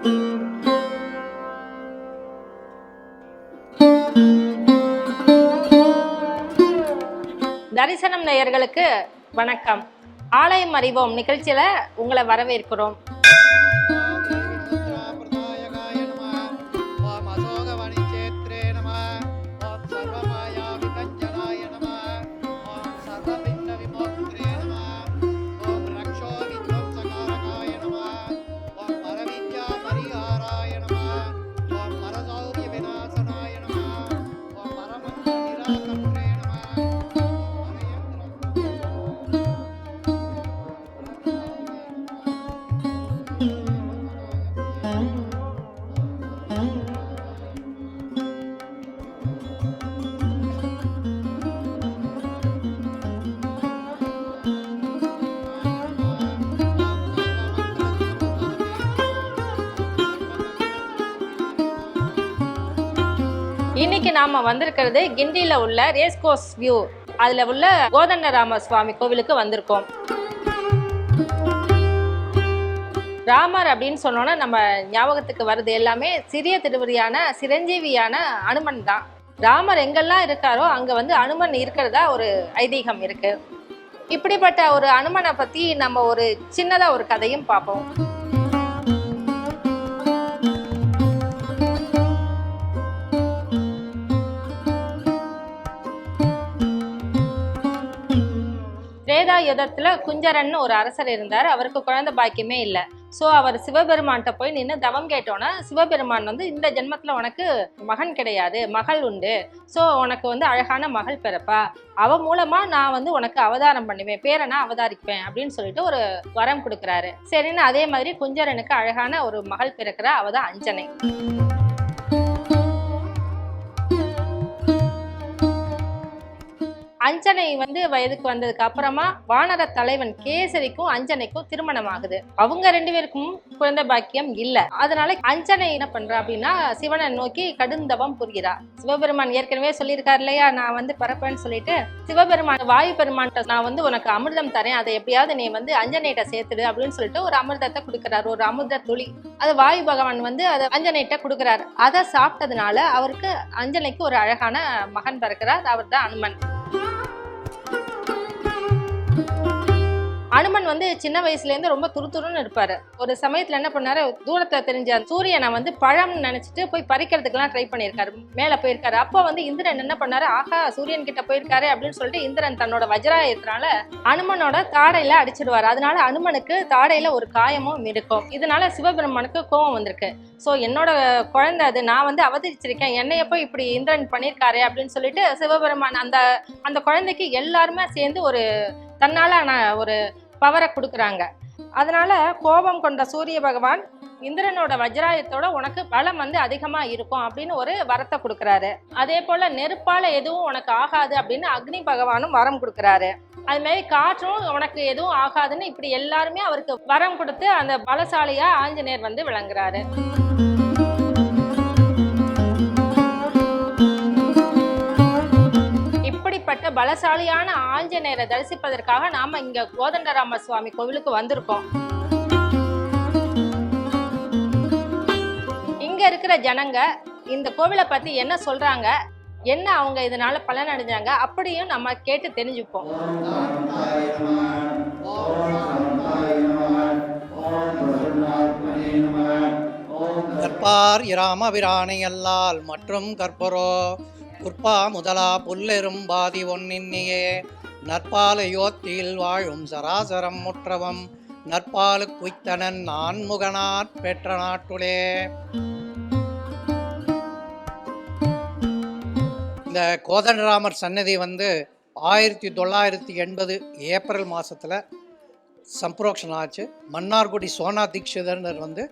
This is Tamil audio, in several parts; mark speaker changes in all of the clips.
Speaker 1: தரிசனம் நேயர்களுக்கு வணக்கம். ஆலயம் அறிவோம் நிகழ்ச்சியில உங்களை வரவேற்கிறோம்.
Speaker 2: நாம
Speaker 1: வந்திருக்கிறது கிண்டியில உள்ள ரேஸ் கோஸ் வியூ அதுல உள்ள கோதண்டராம சுவாமி கோவிலுக்கு வந்திருக்கோம். ராமர் அப்படின்னு சொன்னோன்னா நம்ம ஞாபகத்துக்கு வருது எல்லாமே சிறிய திருவடியான சிரஞ்சீவியான அனுமன் தான். ராமர் எங்கெல்லாம் இருக்காரோ அங்க வந்து அனுமன் இருக்கிறதா ஒரு ஐதீகம் இருக்கு. இப்படிப்பட்ட ஒரு அனுமனை பத்தி நம்ம ஒரு சின்னதா ஒரு கதையும் பார்ப்போம். யுதத்தில் குஞ்சரன் ஒரு அரசர் இருந்தார். அவருக்கு குழந்தை பாக்கியமே இல்லை. ஸோ அவர் சிவபெருமான்கிட்ட போய் நின்று தவம் கேட்டோன்னா சிவபெருமான் வந்து இந்த ஜென்மத்தில் உனக்கு மகன் கிடையாது மகள் உண்டு. ஸோ உனக்கு வந்து அழகான மகள் பிறப்பா. அவ மூலமா நான் வந்து உனக்கு அவதாரம் பண்ணுவேன். பேரனா அவதாரிப்பேன். அப்படின்னு சொல்லிட்டு ஒரு வரம் கொடுக்குறாரு. சரின்னு அதே மாதிரி குஞ்சரனுக்கு அழகான ஒரு மகள் பிறக்கிறா அவ தான் அஞ்சனை. அஞ்சனை வந்து வயதுக்கு வந்ததுக்கு அப்புறமா வானர தலைவன் கேசரிக்கும் அஞ்சனைக்கும் திருமணம் ஆகுது. அவங்க ரெண்டு பேருக்கும் குழந்தை பாக்கியம் இல்ல. அதனால அஞ்சனை என்ன பண்றா அப்படின்னா சிவனை நோக்கி கடுந்தவம் புரிகிறா. சிவபெருமான் ஏற்கனவே சொல்லியிருக்காரு இல்லையா? நான் வந்து பரப்பேன்னு சொல்லிட்டு சிவபெருமான் வாயு பெருமான் நான் வந்து உனக்கு அமிர்தம் தரேன். அதை எப்படியாவது நீ வந்து அஞ்சனைட்ட சேர்த்துடு அப்படின்னு சொல்லிட்டு ஒரு அமிர்தத்தை கொடுக்குறாரு. ஒரு அமிர்த துளி. அது வாயு பகவான் வந்து அதை அஞ்சனைட்ட கொடுக்குறாரு. அதை சாப்பிட்டதுனால அவருக்கு அஞ்சனைக்கு ஒரு அழகான மகன் பிறக்கிறார். அவர் தான் அனுமன். அனுமன் வந்து சின்ன வயசுலேருந்து ரொம்ப துருதுருன்னு இருப்பார். ஒரு சமயத்தில் என்ன பண்ணார்? தூரத்தை தெரிஞ்ச சூரியனை வந்து பழம்னு நினச்சிட்டு போய் பறிக்கிறதுக்கெல்லாம் ட்ரை பண்ணியிருக்காரு. மேலே போயிருக்காரு. அப்போ வந்து இந்திரன் என்ன பண்ணாரு? ஆஹா சூரியன் கிட்ட போயிருக்காரு அப்படின்னு சொல்லிட்டு இந்திரன் தன்னோட வஜ்ராயத்தினால அனுமனோட தாடையில அடிச்சிடுவார். அதனால அனுமனுக்கு தாடையில ஒரு காயமும் இருக்கும் இதனால சிவபெருமானுக்கு கோபம் வந்திருக்கு. ஸோ என்னோட குழந்தை அது. நான் வந்து அவதரிச்சிருக்கேன். என்னை எப்போ இப்படி இந்திரன் பண்ணியிருக்காரு அப்படின்னு சொல்லிட்டு சிவபெருமான் அந்த அந்த குழந்தைக்கு எல்லாருமே சேர்ந்து ஒரு தன்னால் நான் ஒரு பவரை கொடுக்குறாங்க. அதனால கோபம் கொண்ட சூரிய பகவான் இந்திரனோட வஜ்ராயத்தோட உனக்கு பலம் வந்து அதிகமா இருக்கும் அப்படின்னு ஒரு வரத்தை கொடுக்குறாரு. அதே போல நெருப்பால எதுவும் உனக்கு ஆகாது அப்படின்னு அக்னி பகவானும் வரம் கொடுக்குறாரு. அது மாதிரி காற்றும் உனக்கு எதுவும் ஆகாதுன்னு இப்படி எல்லாருமே அவருக்கு வரம் கொடுத்து அந்த பலசாலியா ஆஞ்சநேயர் வந்து விளங்குறாரு. இப்படிப்பட்ட பலசாலியான ஆஞ்சநேயரை தரிசிப்பதற்காக நாம இங்க கோதண்டராம சுவாமி கோவிலுக்கு வந்திருக்கோம். இங்க இருக்கிற ஜனங்க இந்த கோவிலை பத்தி என்ன சொல்றாங்க? என்ன அவங்க இதனால பலன் அடைஞ்சாங்க? அப்படியும் நம்ம கேட்டு தெரிஞ்சுப்போம்.
Speaker 2: கற்பார் இராமபிரானை அல்லால் மற்றும் கற்பரோ புற்பா முதலா புல்லெரும் பாதி ஒன்னின்னியே. நற்பாலையோத்தியில் வாழும் சராசரம் முற்றவம் நற்பாலு குய்த்தனன் நான்முகனாற் பெற்ற நாட்டுலே இந்த கோதண்டராமர் சன்னதி வந்து ஆயிரத்தி தொள்ளாயிரத்தி எண்பது ஏப்ரல் மாதத்தில் சம்ப்ரோக்ஷன் ஆச்சு. மன்னார்குடி சோனா தீட்சிதர்னர் வந்து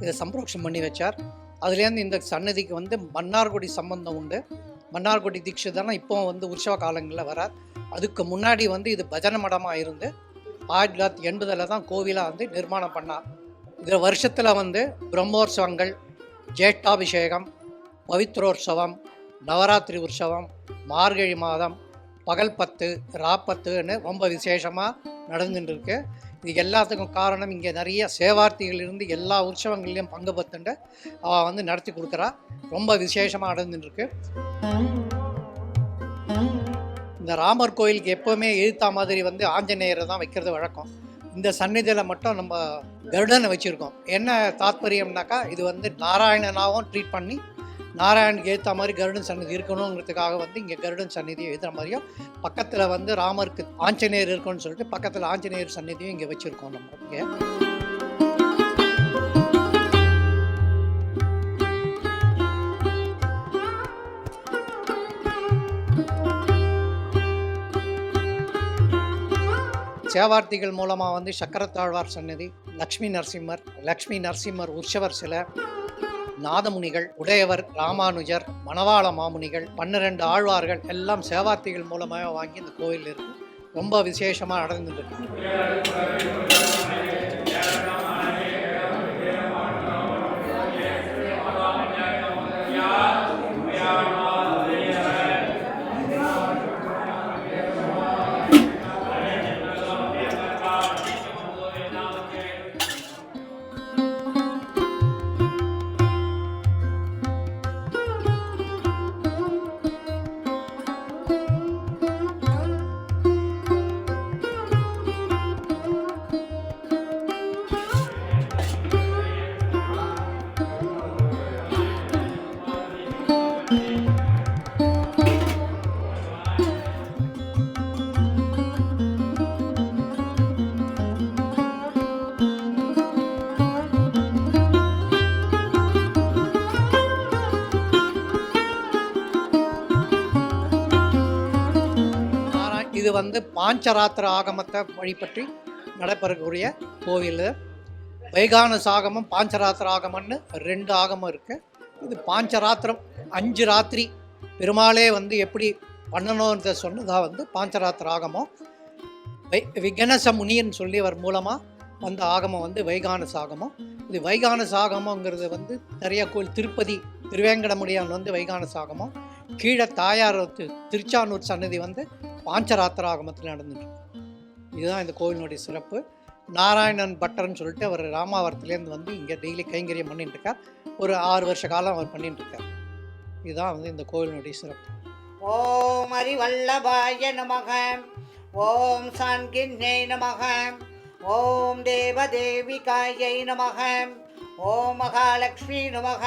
Speaker 2: இதை சம்ப்ரோக்ஷன் பண்ணி வச்சார். அதுலேருந்து இந்த சன்னதிக்கு வந்து மன்னார்குடி சம்பந்தம் உண்டு. மன்னார்குடி தீட்சிதர்னா இப்போ வந்து உற்சவ காலங்களில் வரார். அதுக்கு முன்னாடி வந்து இது பஜன மடமாக இருந்து ஆயிரத்தி தொள்ளாயிரத்தி எண்பதில் தான் கோவிலாக வந்து நிர்மாணம் பண்ணார். இதில் வருஷத்தில் வந்து பிரம்மோற்சவங்கள் ஜேஷ்டாபிஷேகம் பவித்ரோற்சவம் நவராத்திரி உற்சவம் மார்கழி மாதம் பகல் பத்து ராப்பத்துன்னு ரொம்ப விசேஷமாக நடந்துட்டு இருக்கு இது எல்லாத்துக்கும் காரணம் இங்கே நிறைய சேவார்த்திகள் இருந்து எல்லா உற்சவங்கள்லையும் பங்கு பத்துண்டு அவள் வந்து நடத்தி கொடுக்குறா. ரொம்ப விசேஷமாக நடந்துட்டுருக்கு. இந்த ராமர் கோயிலுக்கு எப்போவுமே எழுத்தா மாதிரி வந்து ஆஞ்சநேயரை தான் வைக்கிறது வழக்கம். இந்த சந்நிதியில் மட்டும் நம்ம கருடனை வச்சுருக்கோம். என்ன தாத்பரியம்னாக்கா இது வந்து நாராயணனாகவும் ட்ரீட் பண்ணி நாராயணுக்கு ஏற்ற மாதிரி கருடன் சன்னதி இருக்கணுங்கிறதுக்காக வந்து இங்கே கருடன் சந்நிதியை எழுதுகிற மாதிரியும் பக்கத்தில் வந்து ராமருக்கு ஆஞ்சநேயர் இருக்குன்னு சொல்லிட்டு பக்கத்தில் ஆஞ்சநேயர் சன்னதியும் இங்கே வச்சுருக்கோம் நம்ம இங்கே. சேவார்த்திகள் மூலமாக வந்து சக்கரத்தாழ்வார் சன்னதி லக்ஷ்மி நரசிம்மர் லக்ஷ்மி நரசிம்மர் உற்சவர் சிலை நாதமுனிகள் உடையவர் ராமானுஜர் மணவாள மாமுனிகள் பன்னிரண்டு ஆழ்வார்கள் எல்லாம் சேவார்த்திகள் மூலமாக வாங்கி இந்த கோயில் இருக்கு. ரொம்ப விசேஷமாக நடந்துட்டு இருக்கு. இது வந்து பாஞ்சராத்திர ஆகமத்தை வழிபற்றி நடைபெறக்கூடிய கோவில் வைகான சாகமம் பாஞ்சராத்திர ஆகமம்னு ரெண்டு ஆகமம் இருக்குது இது பாஞ்சராத்திரம் அஞ்சு ராத்திரி. பெருமாளே வந்து எப்படி பண்ணணுன்றத சொன்னதாக வந்து பாஞ்சராத்திர ஆகமம். வை விகனச முனியன் சொல்லி அவர் மூலமாக வந்த ஆகமம் வந்து வைகான சாகமம். இது வைகான சாகமங்கிறது வந்து நிறைய கோயில் திருப்பதி திருவேங்கடமுடியான் வந்து வைகான சாகமம். கீழே தாயார் திருச்சானூர் சன்னதி வந்து பாஞ்சராத்திர ஆகமத்தில் நடந்துட்டு இதுதான் இந்த கோவிலினுடைய சிறப்பு. நாராயணன் பட்டர்னு சொல்லிட்டு அவர் ராமாவரத்துலேருந்து வந்து இங்கே டெய்லி கைங்கரியம் பண்ணிட்டு இருக்கார். ஒரு ஆறு வருஷ காலம் அவர் பண்ணிட்டு இருக்கார். இதுதான் வந்து இந்த கோவிலினுடைய சிறப்பு.
Speaker 3: ஓம் அறிவல்லபாய நமக. ஓம் சான்கிண்ணே நமக. ஓம் தேவதேவிகாயை நமக. ஓம் மகாலட்சுமி நமக.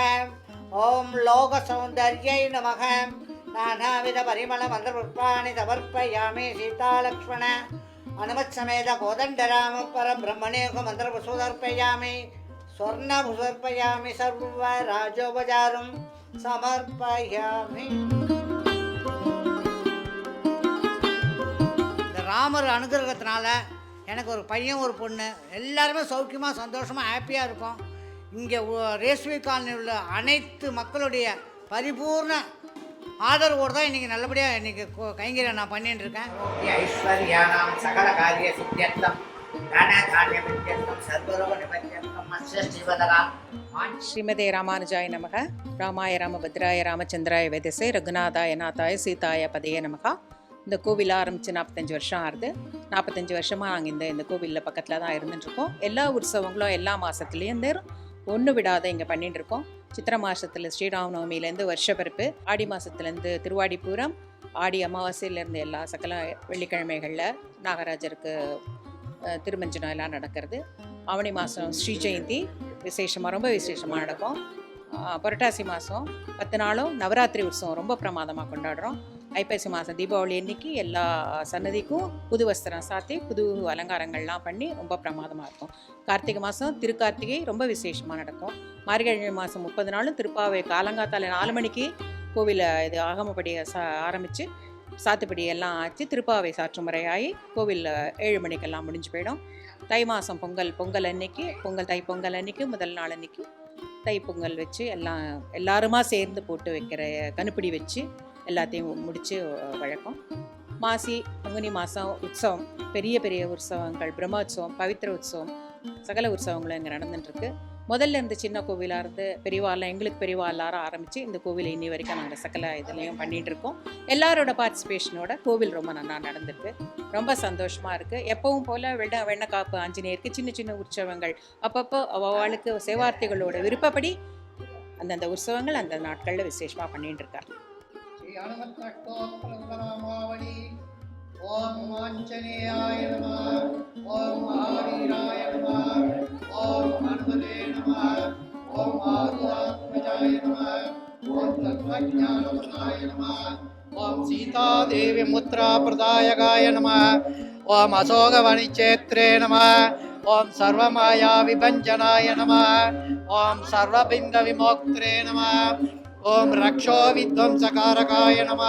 Speaker 3: ஓம் லோக சௌந்தர்யை நமகம் நானாவித பரிமள மந்திர புஷ்பாணி சமர்ப்பயாமி சீதாலக்ஷ்மண. அனுமத் சமேத கோதண்டராம பரபிரம்மணேக மந்திர புஷ்பதர்ப்பயாமி ஸ்வர்ண புஷ்பர்ப்பயாமி சர்வ ராஜோபஜாரும் சமர்ப்பயாமி. இந்த ராமர் அனுகிரகத்தினால எனக்கு ஒரு பையன் ஒரு பொண்ணு எல்லாருமே சௌக்கியமாக சந்தோஷமாக ஹாப்பியாக இருக்கும். இங்கே ரேஸ்வி காலனி உள்ள அனைத்து மக்களுடைய பரிபூர்ண ஆதரவோடு தான் இன்றைக்கி நல்லபடியாக இன்றைக்கி கைங்கரியம் நான் பண்ணிட்டு இருக்கேன்
Speaker 4: ஐஸ்வர்யாணாம் சகல காரிய ஸ்ரீவதகா.
Speaker 5: ஸ்ரீமதே ராமானுஜாய நமக. ராமாய ராமபத்ராய ராமச்சந்திராய வேதசே ரகுநாதாய நாதாய சீதாய பதைய நமகா. இந்த கோவில் ஆரம்பித்து நாற்பத்தஞ்சு வருஷம் ஆகுது. நாற்பத்தஞ்சு வருஷமாக நாங்கள் இந்த இந்த கோவிலில் பக்கத்தில் தான் இருந்துட்டுருக்கோம். எல்லா உற்சவங்களும் எல்லா மாதத்துலேருந்து ஒன்று விடாத இங்கே பண்ணிட்டு இருக்கோம். சித்திரை மாதத்தில் ஸ்ரீராமநவமியிலேருந்து வருஷப்பிறப்பு ஆடி மாதத்துலேருந்து திருவாடிப்பூரம் ஆடி அமாவாசையிலேருந்து எல்லா சகல வெள்ளிக்கிழமைகளில் நாகராஜருக்கு திருமஞ்சனம் எல்லாம் நடக்கிறது. ஆவணி மாதம் ஸ்ரீ ஜெயந்தி விசேஷமாக ரொம்ப விசேஷமாக நடக்கும். புரட்டாசி மாதம் பத்து நாளும் நவராத்திரி உற்சவம் ரொம்ப பிரமாதமாக கொண்டாடுறோம். ஐப்பசி மாதம் தீபாவளி அன்னைக்கு எல்லா சன்னதிக்கும் புது வஸ்திரம் சாத்தி புது அலங்காரங்கள்லாம் பண்ணி ரொம்ப பிரமாதமாக இருக்கும். கார்த்திகை மாதம் திருக்கார்த்திகை ரொம்ப விசேஷமாக நடக்கும். மார்கழி மாதம் முப்பது நாளும் திருப்பாவை காலங்காத்தால நாலு மணிக்கு கோவிலை இது ஆகமப்படியை சா ஆரம்பித்து சாத்துப்படி எல்லாம் ஆச்சு. திருப்பாவை சாற்று முறையாகி கோவிலில் ஏழு மணிக்கெல்லாம் முடிஞ்சு போயிடும். தை மாதம் பொங்கல் பொங்கல் அன்னைக்கு பொங்கல் தை பொங்கல் அன்னைக்கு முதல் நாள் அன்னைக்கு தை பொங்கல் வச்சு எல்லாம் எல்லாருமா சேர்ந்து போட்டு வைக்கிற கணுப்பிடி வச்சு எல்லாத்தையும் முடித்து வழக்கம். மாசி பங்குனி மாதம் உற்சவம் பெரிய பெரிய உற்சவங்கள் பிரம்மோற்சவம் பவித்திர உற்சவம் சகல உற்சவங்களும் இங்கே நடந்துட்டுருக்கு முதல்ல இருந்து சின்ன கோவிலாக இருந்து பெரியவாலாம் எங்களுக்கு பெரியவாளார ஆரம்பித்து இந்த கோவில் இன்னி வரைக்கும் நாங்கள் சகல இதுலேயும் பண்ணிகிட்ருக்கோம் எல்லாரோட பார்ட்டிசிபேஷனோட கோவில் ரொம்ப நல்லா நடந்திருக்கு. ரொம்ப சந்தோஷமாக இருக்குது எப்பவும் போல் வெட வெண்ணக்காப்பு ஆஞ்சநேயருக்கு சின்ன சின்ன உற்சவங்கள். அப்பப்போ அவளுக்கு சேவார்த்திகளோட விருப்பப்படி அந்தந்த உற்சவங்கள் அந்த நாட்களில் விசேஷமாக பண்ணிகிட்டு இருக்காங்க
Speaker 2: ஸ்ரீ ஓம் வாஞ்சனேயாய நம ஓம் மகாவீராய நம ஓம் ஹனுமதே நம ஓம் ஆருத்ராத்மஜாய நம ஓம் தத்வஜானவதாய நம ஓம் சீதாதேவி முத்ராபிரதாயகாய நம ஓம் அசோகவனிச்சேத்ரே நம ஓம் சர்வமாயா விபஞ்சனாய நம ஓம் சர்வபிந்த விமோக்திரே நம ஓம் ரக்ஷோ வித்வம்சகாரகாய நம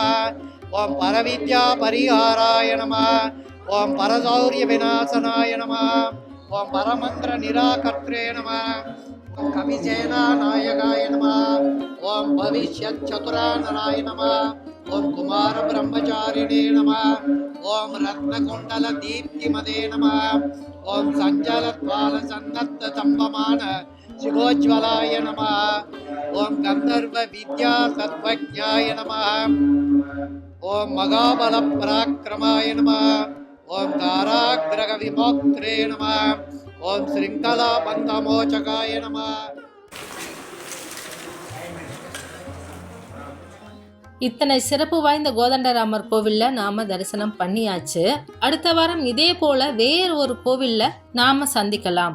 Speaker 2: ஓம் பரவித்யா பரிகாராய நம ஓம் பரசௌரிய விநாசனாய நம ஓம் பரமந்திர நிராகர்த்தே நம கவிசேனா நாயகாய நம ஓம் பவிஷ்யத் சதுரானராய நம ஓம் குமார பிரம்மச்சாரிணே நம ஓம் ரத்னகுண்டல தீப்திமதே நம ஓம் சஞ்சலத்வால சன்னத்த சம்பமான சிவோஜ்வலாய நம. ஓம் கந்தர்வ வித்யா சத்வஜாய நம. ஓம் மகாபல பராக்கிரமாய நம. ஓம் தாராகிரக விமோக்திரே நம. ஓம் ஸ்ருங்கலா பந்தமோச்சகாய நம.
Speaker 1: இத்தனை சிறப்பு வாய்ந்த கோதண்டராமர் கோவில்ல நாம் தரிசனம் பண்ணியாச்சு. அடுத்த வாரம் இதே போல வேறு ஒரு கோவில்ல நாம சந்திக்கலாம்.